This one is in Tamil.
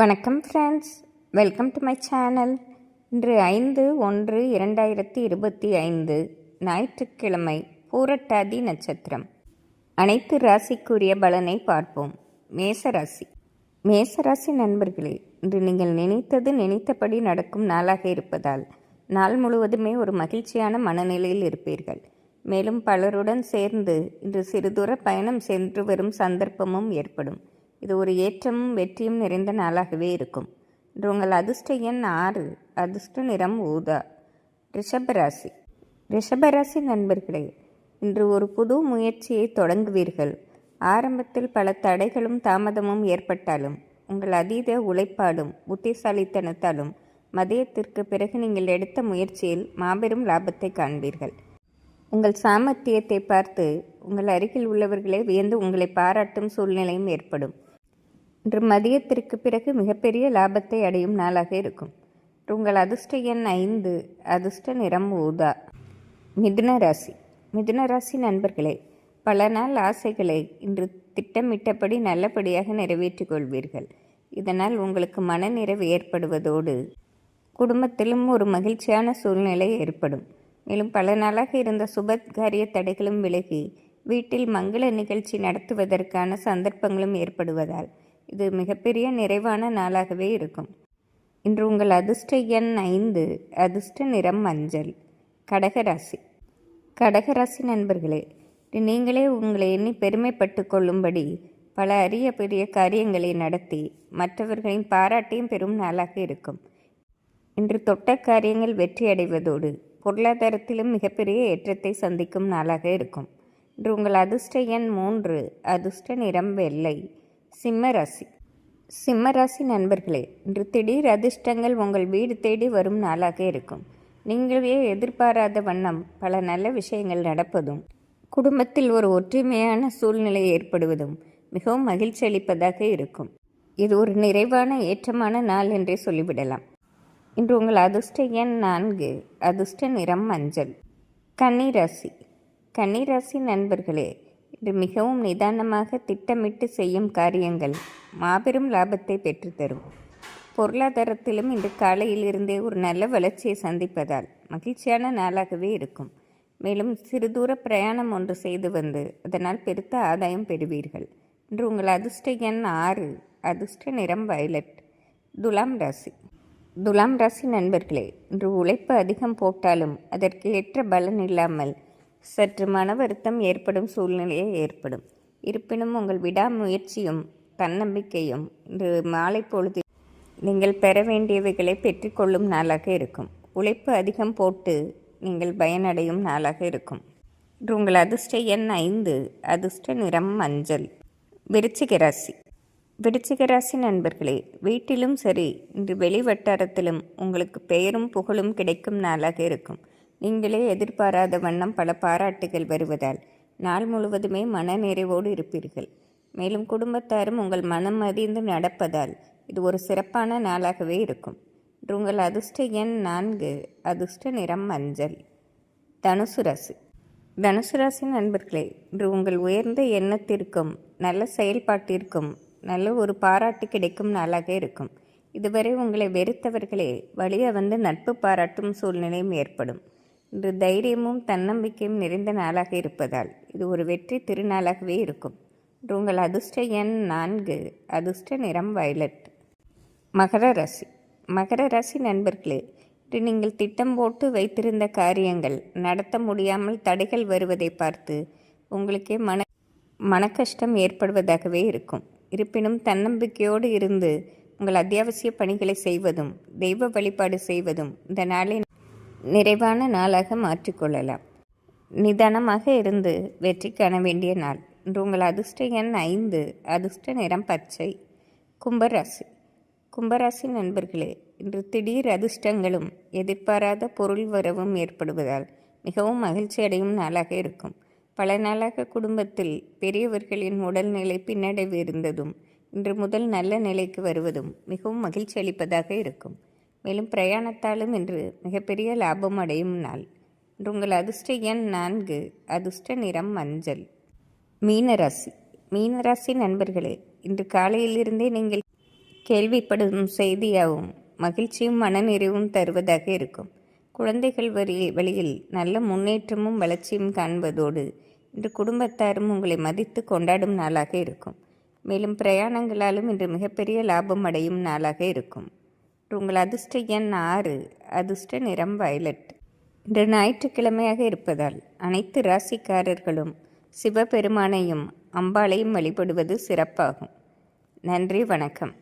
வணக்கம் friends welcome to my channel இன்று ஐந்து ஒன்று இரண்டாயிரத்தி இருபத்தி ஐந்து ஞாயிற்றுக்கிழமை பூரட்டாதி நட்சத்திரம். அனைத்து ராசிக்குரிய பலனை பார்ப்போம். மேசராசி மேசராசி நண்பர்களே இன்று நீங்கள் நினைத்தது நினைத்தபடி நடக்கும் நாளாக இருப்பதால் நாள் முழுவதுமே ஒரு மகிழ்ச்சியான மனநிலையில் இருப்பீர்கள். மேலும் பலருடன் சேர்ந்து இன்று சிறுதூர பயணம் சென்று வரும் சந்தர்ப்பமும் ஏற்படும். இது ஒரு ஏற்றமும் வெற்றியும் நிறைந்த நாளாகவே இருக்கும். இன்று உங்கள் அதிர்ஷ்ட எண் ஆறு அதிர்ஷ்ட நிறம் ஊதா ரிஷபராசி. ரிஷபராசி நண்பர்களே இன்று ஒரு புது முயற்சியை தொடங்குவீர்கள். ஆரம்பத்தில் பல தடைகளும் தாமதமும் ஏற்பட்டாலும் உங்கள் அதீத உழைப்பாலும் புத்திசாலித்தனத்தாலும் மதியத்திற்கு பிறகு நீங்கள் எடுத்த முயற்சியில் மாபெரும் லாபத்தை காண்பீர்கள். உங்கள் சாமர்த்தியத்தை பார்த்து உங்கள் அருகில் உள்ளவர்களே வியந்து உங்களை பாராட்டும் சூழ்நிலையும் ஏற்படும். இன்று மதியத்திற்கு பிறகு மிகப்பெரிய லாபத்தை அடையும் நாளாக இருக்கும். உங்கள் அதிர்ஷ்ட எண் ஐந்து அதிர்ஷ்ட நிறம் ஊதா. மிதுன ராசி. மிதுன ராசி நண்பர்களே பல நாள் ஆசைகளை இன்று திட்டமிட்டபடி நல்லபடியாக நிறைவேற்றிக் கொள்வீர்கள். இதனால் உங்களுக்கு மனநிறைவு ஏற்படுவதோடு குடும்பத்திலும் ஒரு மகிழ்ச்சியான சூழ்நிலை ஏற்படும். மேலும் பல நாளாக இருந்த சுப காரிய தடைகளும் விலகி வீட்டில் மங்கள நிகழ்ச்சி நடத்துவதற்கான சந்தர்ப்பங்களும் ஏற்படுவதால் இது மிகப்பெரிய நிறைவான நாளாகவே இருக்கும். இன்று உங்கள் அதிர்ஷ்ட எண் ஐந்து அதிர்ஷ்ட நிறம் மஞ்சள் கடகராசி கடகராசி நண்பர்களே நீங்களே உங்களை எண்ணி பெருமைப்பட்டு கொள்ளும்படி பல அரிய பெரிய காரியங்களை நடத்தி மற்றவர்களின் பாராட்டையும் பெறும் நாளாக இருக்கும். இன்று தொட்ட காரியங்கள் வெற்றியடைவதோடு பொருளாதாரத்திலும் மிகப்பெரிய ஏற்றத்தை சந்திக்கும் நாளாக இருக்கும். இன்று உங்கள் அதிர்ஷ்ட எண் மூன்று அதிர்ஷ்ட நிறம் வெள்ளை சிம்மராசி. சிம்மராசி நண்பர்களே இன்று திடீர் அதிர்ஷ்டங்கள் உங்கள் வீடு தேடி வரும் நாளாக இருக்கும். நீங்களே எதிர்பாராத வண்ணம் பல நல்ல விஷயங்கள் நடப்பதும் குடும்பத்தில் ஒரு ஒற்றுமையான சூழ்நிலை ஏற்படுவதும் மிகவும் மகிழ்ச்சி அளிப்பதாக இருக்கும். இது ஒரு நிறைவான ஏற்றமான நாள் என்றே சொல்லிவிடலாம். இன்று உங்கள் அதிர்ஷ்ட எண் நான்கு அதிர்ஷ்ட நிறம் மஞ்சள். கன்னிராசி. கன்னிராசி நண்பர்களே இது மிகவும் நிதானமாக திட்டமிட்டு செய்யும் காரியங்கள். மாபெரும் லாபத்தை பெற்றுத்தரும். பொருளாதாரத்திலும் இன்று காலையில் இருந்தே ஒரு நல்ல வளர்ச்சியை சந்திப்பதால் மகிழ்ச்சியான நாளாகவே இருக்கும். மேலும் சிறு தூர பிரயாணம் ஒன்று செய்து வந்து அதனால் பெருத்த ஆதாயம் பெறுவீர்கள். இன்று உங்கள் அதிர்ஷ்ட எண் ஆறு அதிர்ஷ்ட நிறம் வயலட். துலாம் ராசி. துலாம் ராசி நண்பர்களே இன்று உழைப்பு அதிகம் போட்டாலும் அதற்கு ஏற்ற பலன் இல்லாமல் சற்று மன வருத்தம் ஏற்படும் சூழ்நிலையே ஏற்படும். இருப்பினும் உங்கள் விடாமுயற்சியும் தன்னம்பிக்கையும் இன்று மாலை பொழுது நீங்கள் பெற வேண்டியவைகளை பெற்றுக்கொள்ளும் நாளாக இருக்கும். உழைப்பு அதிகம் போட்டு நீங்கள் பயனடையும் நாளாக இருக்கும். இன்று உங்கள் அதிர்ஷ்ட எண் ஐந்து அதிர்ஷ்ட நிறம் மஞ்சள். விருச்சிக ராசி. விருச்சிக ராசி நண்பர்களே வீட்டிலும் சரி இன்று வெளி வட்டாரத்திலும் உங்களுக்கு பெயரும் புகழும் கிடைக்கும் நாளாக இருக்கும். நீங்களே எதிர்பாராத வண்ணம் பல பாராட்டுகள் வருவதால் நாள் முழுவதுமே மன நிறைவோடு இருப்பீர்கள். மேலும் குடும்பத்தாரும் உங்கள் மனம் மதிந்து நடப்பதால் இது ஒரு சிறப்பான நாளாகவே இருக்கும். உங்கள் அதிர்ஷ்ட எண் நான்கு அதிர்ஷ்ட நிறம் மஞ்சள். தனுசு ராசி. தனுசு ராசி நண்பர்களே இன்று உங்கள் உயர்ந்த எண்ணத்திற்கும் நல்ல செயல்பாட்டிற்கும் நல்ல ஒரு பாராட்டு கிடைக்கும் நாளாக இருக்கும். இதுவரை உங்களை வெறுத்தவர்களே வழியை வந்து நட்பு பாராட்டும் சூழ்நிலையும் ஏற்படும். இன்று தைரியமும் தன்னம்பிக்கையும் நிறைந்த நாளாக இருப்பதால் இது ஒரு வெற்றி திருநாளாகவே இருக்கும். இன்று உங்கள் அதிர்ஷ்ட எண் நான்கு. அதிர்ஷ்ட நிறம் வயலட் மகர ராசி. மகர ராசி நண்பர்களே இன்று நீங்கள் திட்டம் போட்டு வைத்திருந்த காரியங்கள் நடத்த முடியாமல் தடைகள் வருவதை பார்த்து உங்களுக்கே மன மனக்கஷ்டம் ஏற்படுவதாகவே இருக்கும். இருப்பினும் தன்னம்பிக்கையோடு இருந்து உங்கள் அத்தியாவசிய பணிகளை செய்வதும் தெய்வ வழிபாடு செய்வதும் இந்த நாளின் நிறைவான நாளாக மாற்றிக்கொள்ளலாம் நிதானமாக இருந்து வெற்றி காண வேண்டிய நாள். இன்று உங்கள் அதிர்ஷ்ட எண் ஐந்து. அதிர்ஷ்ட நிறம் பச்சை. கும்பராசி. கும்பராசி நண்பர்களே இன்று திடீர் அதிர்ஷ்டங்களும் எதிர்பாராத பொருள் வரவும் ஏற்படுவதால் மிகவும் மகிழ்ச்சி அடையும் நாளாக இருக்கும். பல நாளாக குடும்பத்தில் பெரியவர்களின் உடல்நிலை பின்னடைவு இருந்ததும் இன்று முதல் நல்ல நிலைக்கு வருவதும் மிகவும் மகிழ்ச்சி அளிப்பதாக இருக்கும். மேலும் பிரயாணத்தாலும் இன்று மிகப்பெரிய லாபம் அடையும் நாள். இன்று உங்கள் அதிர்ஷ்ட எண் நான்கு அதிர்ஷ்ட நிறம் மஞ்சள். மீனராசி. மீனராசி நண்பர்களே இன்று காலையிலிருந்தே நீங்கள் கேள்விப்படும் செய்தியாகவும் மகிழ்ச்சியும் மனநிறைவும் தருவதாக இருக்கும். குழந்தைகள் வரி வழியில் நல்ல முன்னேற்றமும் வளர்ச்சியும் காண்பதோடு இன்று குடும்பத்தாரும் உங்களை மதித்து கொண்டாடும் நாளாக இருக்கும். மேலும் பிரயாணங்களாலும் இன்று மிகப்பெரிய லாபம் அடையும் நாளாக இருக்கும். உங்கள் அதிர்ஷ்ட எண் ஆறு அதிர்ஷ்ட நிறம் வயலட். இன்று ஞாயிற்றுக்கிழமையாக இருப்பதால் அனைத்து ராசிக்காரர்களும் சிவபெருமானையும் அம்பாளையும் வழிபடுவது சிறப்பாகும். நன்றி வணக்கம்.